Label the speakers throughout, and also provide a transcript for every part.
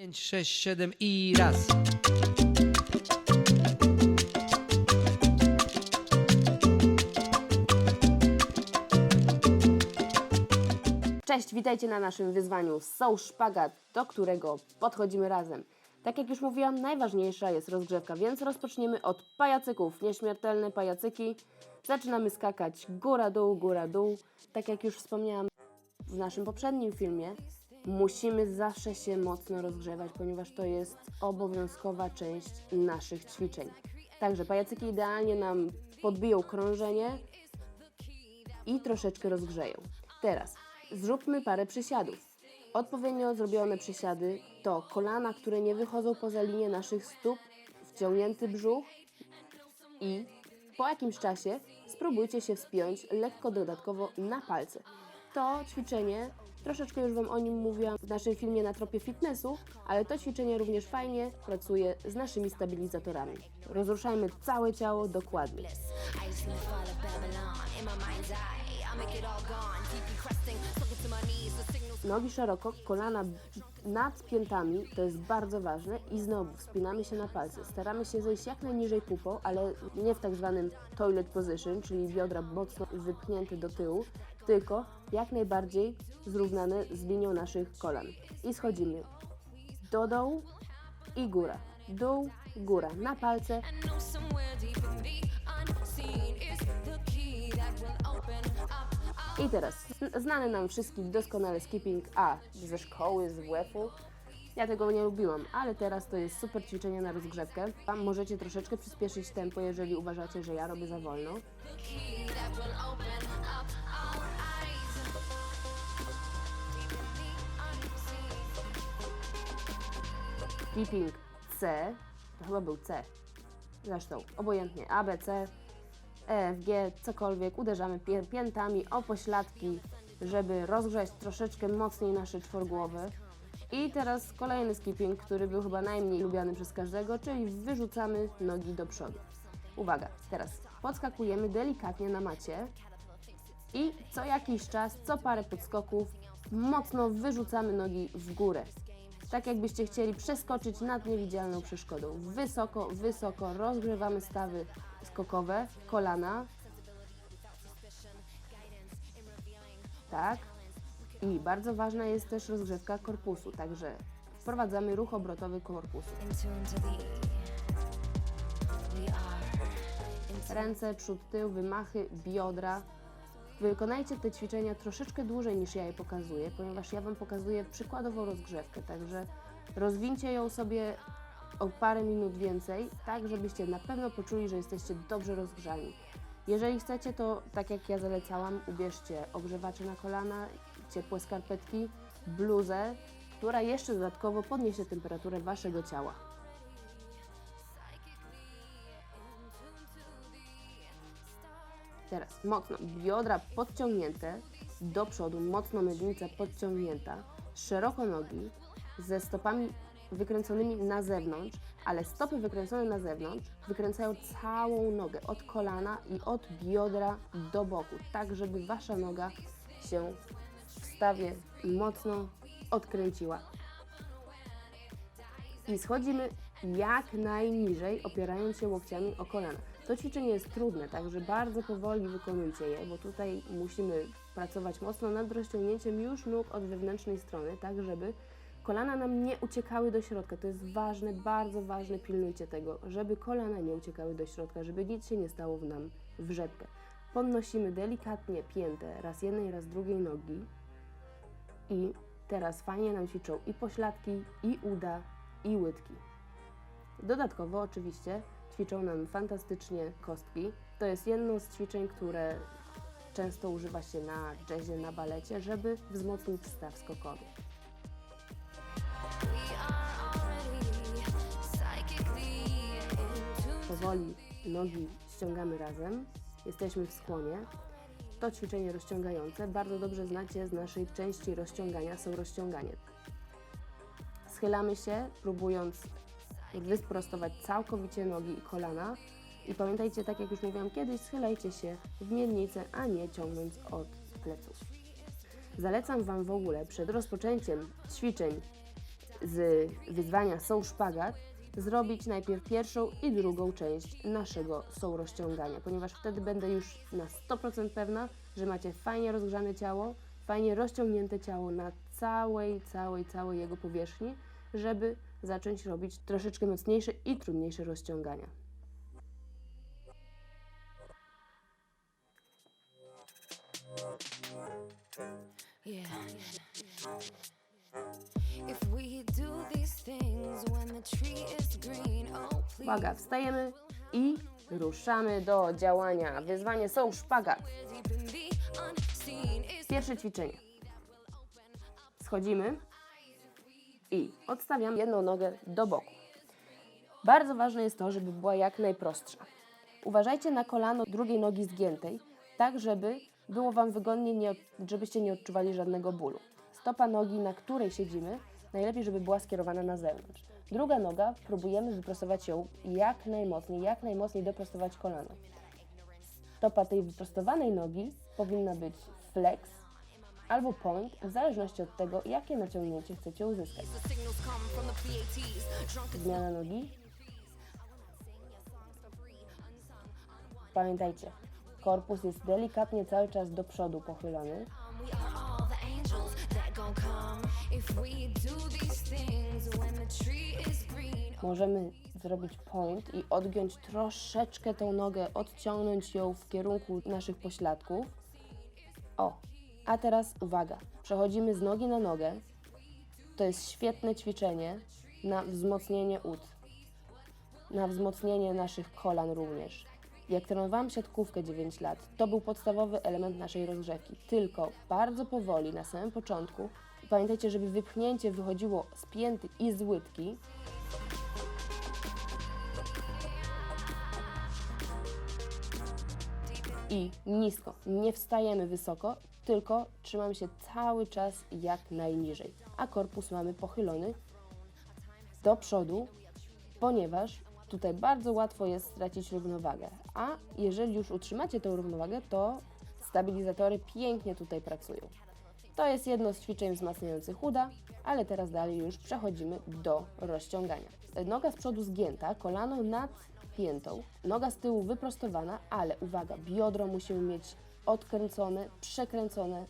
Speaker 1: 5, 6, 7 i raz.
Speaker 2: Cześć, witajcie na naszym wyzwaniu Soul Szpagat, do którego podchodzimy razem. Tak jak już mówiłam, najważniejsza jest rozgrzewka, więc rozpoczniemy od pajacyków. Nieśmiertelne pajacyki. Zaczynamy skakać góra-dół, góra-dół. Tak jak już wspomniałam w naszym poprzednim filmie, musimy zawsze się mocno rozgrzewać, ponieważ to jest obowiązkowa część naszych ćwiczeń. Także pajacyki idealnie nam podbiją krążenie, i troszeczkę rozgrzeją. Teraz zróbmy parę przysiadów. Odpowiednio zrobione przysiady to kolana, które nie wychodzą poza linię naszych stóp, wciągnięty brzuch i po jakimś czasie spróbujcie się wspiąć lekko dodatkowo na palce. To ćwiczenie, troszeczkę już Wam o nim mówiłam w naszym filmie na tropie fitnessu, ale to ćwiczenie również fajnie pracuje z naszymi stabilizatorami. Rozruszajmy całe ciało dokładnie. Nogi szeroko, kolana nad piętami, to jest bardzo ważne i znowu wspinamy się na palce. Staramy się zejść jak najniżej pupą, ale nie w tak zwanym toilet position, czyli biodra mocno wypchnięte do tyłu, tylko jak najbardziej zrównane z linią naszych kolan. I schodzimy do dołu i góra. Dół, góra. Na palce
Speaker 3: I
Speaker 2: teraz zn- znany nam wszystkim doskonale skipping A ze szkoły, z WF-u. Ja tego nie lubiłam, ale teraz to jest super ćwiczenie na rozgrzewkę. Tam możecie troszeczkę przyspieszyć tempo, jeżeli uważacie, że ja robię za wolno. Skipping C, to chyba był C. Zresztą, obojętnie, A, B, C, E, F, G, cokolwiek. Uderzamy pię- piętami o pośladki, żeby rozgrzać troszeczkę mocniej nasze czworogłowy. I teraz kolejny skipping, który był chyba najmniej lubiany przez każdego, czyli wyrzucamy nogi do przodu. Uwaga, teraz podskakujemy delikatnie na macie i co jakiś czas, co parę podskoków, mocno wyrzucamy nogi w górę. Tak jakbyście chcieli przeskoczyć nad niewidzialną przeszkodą. Wysoko, wysoko rozgrzewamy stawy skokowe, kolana. Tak. I bardzo ważna jest też rozgrzewka korpusu, także wprowadzamy ruch obrotowy korpusu. Ręce, przód, tył, wymachy, biodra. Wykonajcie te ćwiczenia troszeczkę dłużej niż ja je pokazuję, ponieważ ja Wam pokazuję przykładową rozgrzewkę, także rozwincie ją sobie o parę minut więcej, tak żebyście na pewno poczuli, że jesteście dobrze rozgrzani. Jeżeli chcecie, to tak jak ja zalecałam, ubierzcie ogrzewacze na kolana, ciepłe skarpetki, bluzę, która jeszcze dodatkowo podniesie temperaturę Waszego ciała. Teraz mocno biodra podciągnięte do przodu, mocno miednica podciągnięta, szeroko nogi ze stopami wykręconymi na zewnątrz, ale stopy wykręcone na zewnątrz wykręcają całą nogę od kolana i od biodra do boku, tak żeby wasza noga się w stawie mocno odkręciła. I schodzimy jak najniżej, opierając się łokciami o kolana. To ćwiczenie jest trudne, także bardzo powoli wykonujcie je, bo tutaj musimy pracować mocno nad rozciągnięciem już nóg od wewnętrznej strony, tak żeby kolana nam nie uciekały do środka. To jest ważne, bardzo ważne, pilnujcie tego, żeby kolana nie uciekały do środka, żeby nic się nie stało w nam w rzepkę. Podnosimy delikatnie piętę raz jednej, raz drugiej nogi i teraz fajnie nam ćwiczą i pośladki, i uda, i łydki. Dodatkowo oczywiście ćwiczą nam fantastycznie kostki. To jest jedno z ćwiczeń, które często używa się na jazzie, na balecie, żeby wzmocnić staw skokowy. Powoli nogi ściągamy razem, jesteśmy w skłonie. To ćwiczenie rozciągające bardzo dobrze znacie z naszej części rozciągania, są rozciąganie. Schylamy się, próbując wysprostować całkowicie nogi i kolana. I pamiętajcie, tak jak już mówiłam kiedyś, schylajcie się w miednicę, a nie ciągnąc od pleców. Zalecam Wam w ogóle przed rozpoczęciem ćwiczeń z wyzwania są szpagat, zrobić najpierw pierwszą i drugą część naszego są rozciągania, ponieważ wtedy będę już na 100% pewna, że macie fajnie rozgrzane ciało, fajnie rozciągnięte ciało na całej, całej, całej jego powierzchni, żeby zacząć robić troszeczkę mocniejsze i trudniejsze rozciągania.
Speaker 3: Yeah. Oh.
Speaker 2: Uwaga, wstajemy i ruszamy do działania. Wyzwanie są szpagat. Pierwsze ćwiczenie. Schodzimy i odstawiam jedną nogę do boku. Bardzo ważne jest to, żeby była jak najprostsza. Uważajcie na kolano drugiej nogi zgiętej, tak żeby było Wam wygodnie, nie, żebyście nie odczuwali żadnego bólu. Stopa nogi, na której siedzimy, najlepiej, żeby była skierowana na zewnątrz. Druga noga, próbujemy wyprostować ją jak najmocniej, jak najmocniej doprostować kolano. Stopa tej wyprostowanej nogi powinna być flex albo point, w zależności od tego, jakie naciągnięcie chcecie uzyskać. Zmiana nogi. Pamiętajcie, korpus jest delikatnie cały czas do przodu pochylony.
Speaker 3: is green,
Speaker 2: Możemy zrobić point i odgiąć troszeczkę tą nogę, odciągnąć ją w kierunku naszych pośladków. O, a teraz uwaga, przechodzimy z nogi na nogę. To jest świetne ćwiczenie na wzmocnienie ud, na wzmocnienie naszych kolan również. Jak trenowałam siatkówkę 9 lat, to był podstawowy element naszej rozgrzewki. Tylko bardzo powoli na samym początku. Pamiętajcie, żeby wypchnięcie wychodziło z pięty i z łydki, i nisko. Nie wstajemy wysoko, tylko trzymam się cały czas jak najniżej. A korpus mamy pochylony do przodu, ponieważ tutaj bardzo łatwo jest stracić równowagę. A jeżeli już utrzymacie tę równowagę, to stabilizatory pięknie tutaj pracują. To jest jedno z ćwiczeń wzmacniających uda, ale teraz dalej już przechodzimy do rozciągania. Noga z przodu zgięta, kolano nad piętą, noga z tyłu wyprostowana, ale uwaga, biodro musimy mieć odkręcone, przekręcone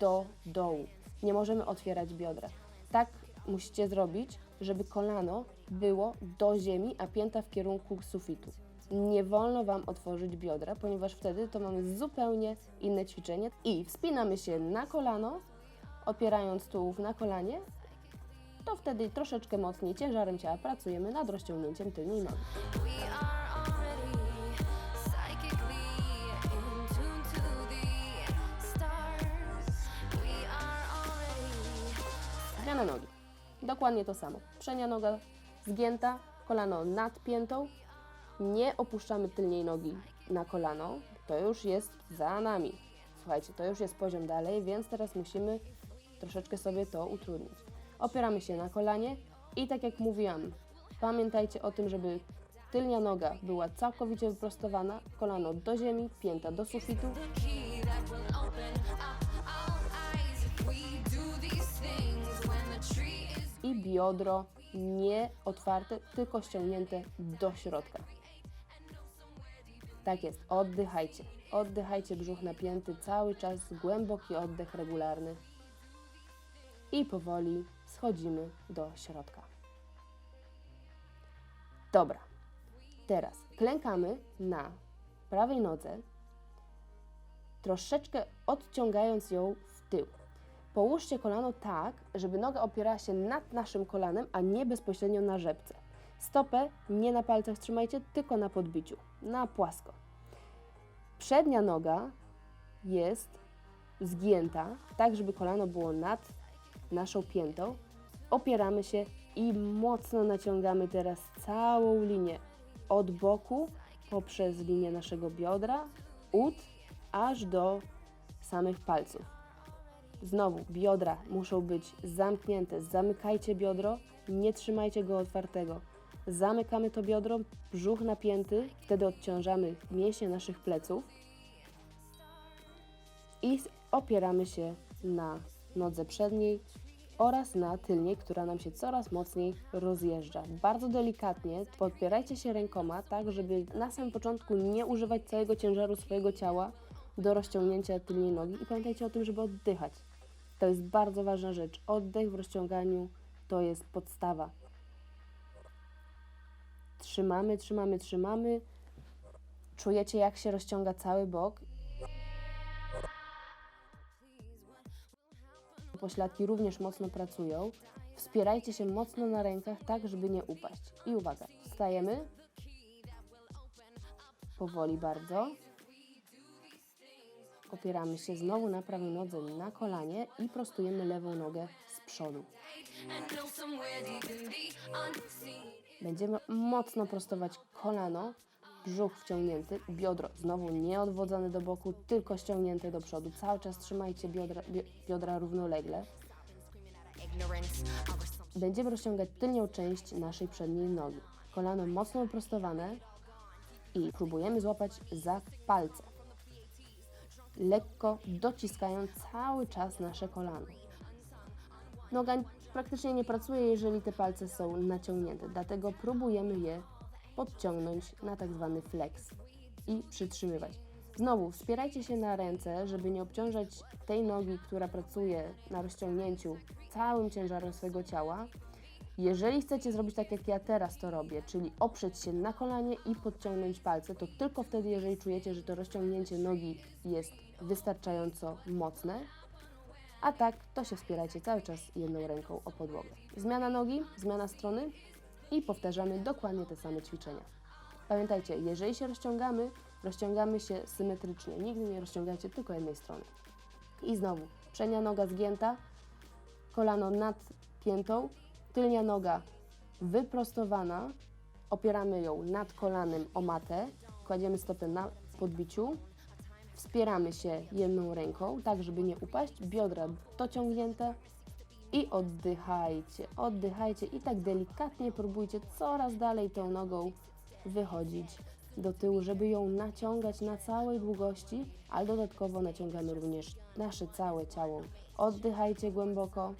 Speaker 2: do dołu. Nie możemy otwierać biodra. Tak musicie zrobić, żeby kolano było do ziemi, a pięta w kierunku sufitu. Nie wolno Wam otworzyć biodra, ponieważ wtedy to mamy zupełnie inne ćwiczenie. I wspinamy się na kolano, opierając tułów na kolanie, to wtedy troszeczkę mocniej ciężarem ciała pracujemy nad rozciągnięciem tylnej nogi. Zmiana nogi. Dokładnie to samo. Przednia noga zgięta, kolano nad piętą. Nie opuszczamy tylnej nogi na kolano. To już jest za nami. Słuchajcie, to już jest poziom dalej, więc teraz musimy troszeczkę sobie to utrudnić. Opieramy się na kolanie i tak jak mówiłam, pamiętajcie o tym, żeby tylnia noga była całkowicie wyprostowana, kolano do ziemi, pięta do sufitu. Biodro nie otwarte, tylko ściągnięte do środka. Tak jest, oddychajcie. Oddychajcie, brzuch napięty, cały czas głęboki oddech regularny. I powoli schodzimy do środka. Dobra. Teraz klękamy na prawej nodze, troszeczkę odciągając ją w tył. Połóżcie kolano tak, żeby noga opierała się nad naszym kolanem, a nie bezpośrednio na rzepce. Stopę nie na palcach trzymajcie, tylko na podbiciu, na płasko. Przednia noga jest zgięta, tak żeby kolano było nad naszą piętą. Opieramy się i mocno naciągamy teraz całą linię od boku poprzez linię naszego biodra, ud, aż do samych palców. Znowu, biodra muszą być zamknięte. Zamykajcie biodro, nie trzymajcie go otwartego. Zamykamy to biodro, brzuch napięty, wtedy odciążamy mięśnie naszych pleców i opieramy się na nodze przedniej oraz na tylniej, która nam się coraz mocniej rozjeżdża. Bardzo delikatnie podpierajcie się rękoma, tak żeby na samym początku nie używać całego ciężaru swojego ciała do rozciągnięcia tylnej nogi i pamiętajcie o tym, żeby oddychać. To jest bardzo ważna rzecz. Oddech w rozciąganiu to jest podstawa. Trzymamy, trzymamy, trzymamy. Czujecie, jak się rozciąga cały bok. Pośladki również mocno pracują. Wspierajcie się mocno na rękach, tak żeby nie upaść. I uwaga, wstajemy. Powoli bardzo. Opieramy się znowu na prawej nodze na kolanie i prostujemy lewą nogę z przodu. Będziemy mocno prostować kolano, brzuch wciągnięty, biodro znowu nie odwodzone do boku, tylko ściągnięte do przodu. Cały czas trzymajcie biodra, bi- biodra równolegle. Będziemy rozciągać tylnią część naszej przedniej nogi. Kolano mocno wyprostowane i próbujemy złapać za palce. Lekko dociskając cały czas nasze kolano. Noga praktycznie nie pracuje, jeżeli te palce są naciągnięte, dlatego próbujemy je podciągnąć na tak zwany flex i przytrzymywać. Znowu wspierajcie się na ręce, żeby nie obciążać tej nogi, która pracuje na rozciągnięciu całym ciężarem swojego ciała. Jeżeli chcecie zrobić tak, jak ja teraz to robię, czyli oprzeć się na kolanie i podciągnąć palce, to tylko wtedy, jeżeli czujecie, że to rozciągnięcie nogi jest wystarczająco mocne, a tak, to się wspierajcie cały czas jedną ręką o podłogę. Zmiana nogi, zmiana strony i powtarzamy dokładnie te same ćwiczenia. Pamiętajcie, jeżeli się rozciągamy, rozciągamy się symetrycznie. Nigdy nie rozciągajcie tylko jednej strony. I znowu, przednia noga zgięta, kolano nad piętą, tylnia noga wyprostowana, opieramy ją nad kolanem o matę, kładziemy stopę na podbiciu, Wspieramy się jedną ręką, tak żeby nie upaść, biodra dociągnięte i oddychajcie, oddychajcie. I tak delikatnie próbujcie coraz dalej tą nogą wychodzić do tyłu, żeby ją naciągać na całej długości, ale dodatkowo naciągamy również nasze całe ciało. Oddychajcie głęboko.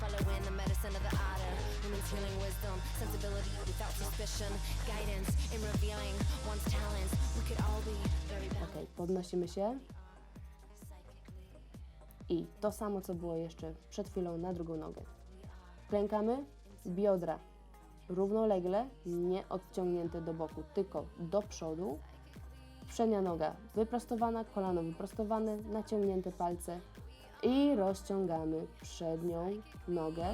Speaker 3: Following the medicine of the otter. Women's healing wisdom, sensibility without suspicion, guidance in revealing one's talents. We could all be very
Speaker 2: podnosimy się. I to samo, co było jeszcze przed chwilą na drugą nogę. Klękamy, biodra równolegle, nie odciągnięte do boku, tylko do przodu. Przednia noga wyprostowana, kolano wyprostowane, naciągnięte palce i rozciągamy przednią nogę.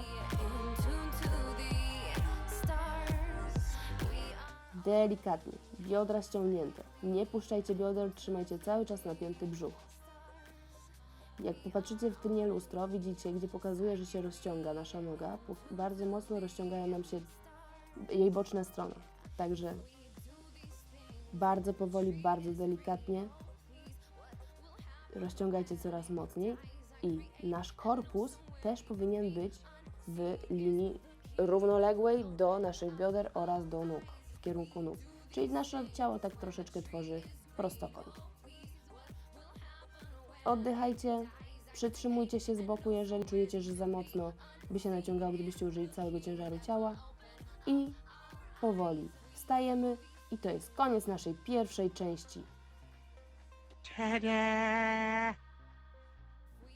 Speaker 2: Delikatnie, biodra ściągnięte. Nie puszczajcie bioder, trzymajcie cały czas napięty brzuch. Jak popatrzycie w tylnie lustro, widzicie, gdzie pokazuje, że się rozciąga nasza noga. Bardzo mocno rozciągają nam się jej boczne strony. Także bardzo powoli, bardzo delikatnie rozciągajcie coraz mocniej i nasz korpus też powinien być w linii równoległej do naszych bioder oraz do nóg, w kierunku nóg. Czyli nasze ciało tak troszeczkę tworzy prostokąt. Oddychajcie, przytrzymujcie się z boku, jeżeli czujecie, że za mocno by się naciągało, gdybyście użyli całego ciężaru ciała. I powoli wstajemy i to jest koniec naszej pierwszej części.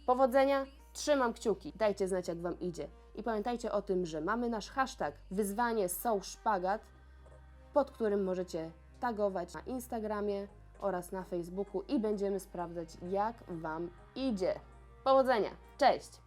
Speaker 2: Powodzenia, trzymam kciuki, dajcie znać jak Wam idzie. I pamiętajcie o tym, że mamy nasz hashtag wyzwanie są szpagat, pod którym możecie tagować na Instagramie oraz na Facebooku i będziemy sprawdzać jak Wam idzie. Powodzenia, cześć!